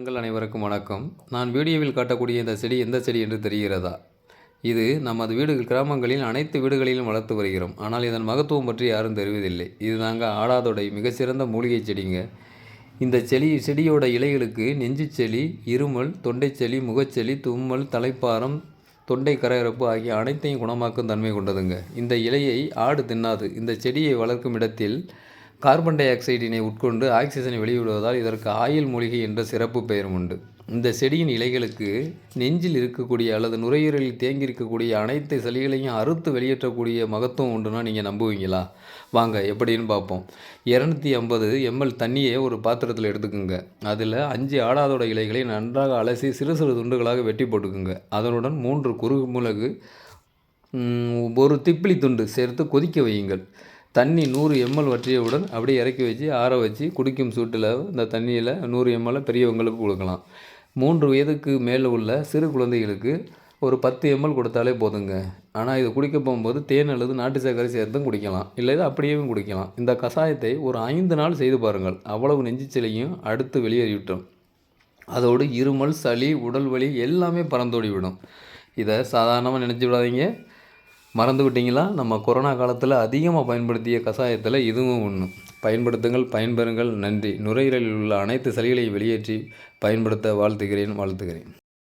உங்கள் அனைவருக்கும் வணக்கம். நான் வீடியோவில் காட்டக்கூடிய இந்த செடி எந்த செடி என்று தெரிகிறதா? இது நமது வீடுகள் கிராமங்களில் அனைத்து வீடுகளிலும் வளர்த்து வருகிறோம். ஆனால் இதன் மகத்துவம் பற்றி யாரும் தெரிவதில்லை. இது நாங்கள் ஆடாதொடை மிகச்சிறந்த மூலிகை செடிங்க. இந்த செடி செடியோட இலைகளுக்கு நெஞ்சு செளி இருமல் தொண்டைச்செளி முகச்செளி தும்மல் தலைப்பாரம் தொண்டை கரையரப்பு ஆகிய அனைத்தையும் குணமாக்கும் தன்மை கொண்டதுங்க. இந்த இலையை ஆடு தின்னாது. இந்த செடியை வளர்க்கும் இடத்தில் கார்பன் டை ஆக்சைடினை உட்கொண்டு ஆக்சிஜனை வெளியிடுவதால் இதற்கு ஆயில் மூலிகை என்ற சிறப்பு பெயரும் உண்டு. இந்த செடியின் இலைகளுக்கு நெஞ்சில் இருக்கக்கூடிய அல்லது நுரையீரலில் தேங்கி இருக்கக்கூடிய அனைத்து சளிகளையும் அறுத்து வெளியேற்றக்கூடிய மகத்துவம் உண்டுன்னா நீங்கள் நம்புவீங்களா? வாங்க எப்படின்னு பார்ப்போம். இரநூத்தி ஐம்பது எம்எல் தண்ணியை ஒரு பாத்திரத்தில் எடுத்துக்கோங்க. அதில் அஞ்சு ஆடாதோட இலைகளை நன்றாக அலசி சிறு சிறு துண்டுகளாக வெட்டி போட்டுக்குங்க. அதனுடன் மூன்று குறுமிளகு ஒரு திப்பிலி துண்டு சேர்த்து கொதிக்க வையுங்கள். தண்ணி நூறு எம்எல் வற்றியவுடன் அப்படியே இறக்கி வச்சு ஆற வச்சு குடிக்கும் சூட்டில் இந்த தண்ணியில் நூறு எம்எல் பெரியவங்களுக்கு கொடுக்கலாம். மூன்று வயதுக்கு மேலே உள்ள சிறு குழந்தைகளுக்கு ஒரு பத்து எம்எல் கொடுத்தாலே போதுங்க. ஆனால் இது குடிக்க போகும்போது தேன் அல்லது நாட்டு சர்க்கரை சேர்த்தும் குடிக்கலாம். இல்லை இது அப்படியேவும் குடிக்கலாம். இந்த கஷாயத்தை ஒரு ஐந்து நாள் செய்து பாருங்கள். அவ்வளவு நெஞ்சிச்சலையும் அடுத்து வெளியேறிவிட்டோம். அதோடு இருமல் சளி உடல் வலி எல்லாமே பறந்தோடி விடும் இதை சாதாரணமாக நினச்சி விடாதீங்க. மறந்து விட்டிங்களா நம்ம கொரோனா காலத்தில் அதிகமாக பயன்படுத்திய கஷாயத்தில் இதுவும் ஒன்று பயன்படுத்துங்கள் பயன்பெறுங்கள் நன்றி. நுரையீரலில் உள்ள அனைத்து சலிகளையும் வெளியேற்றி பயன்படுத்த வாழ்த்துகிறேன் வாழ்த்துகிறேன்.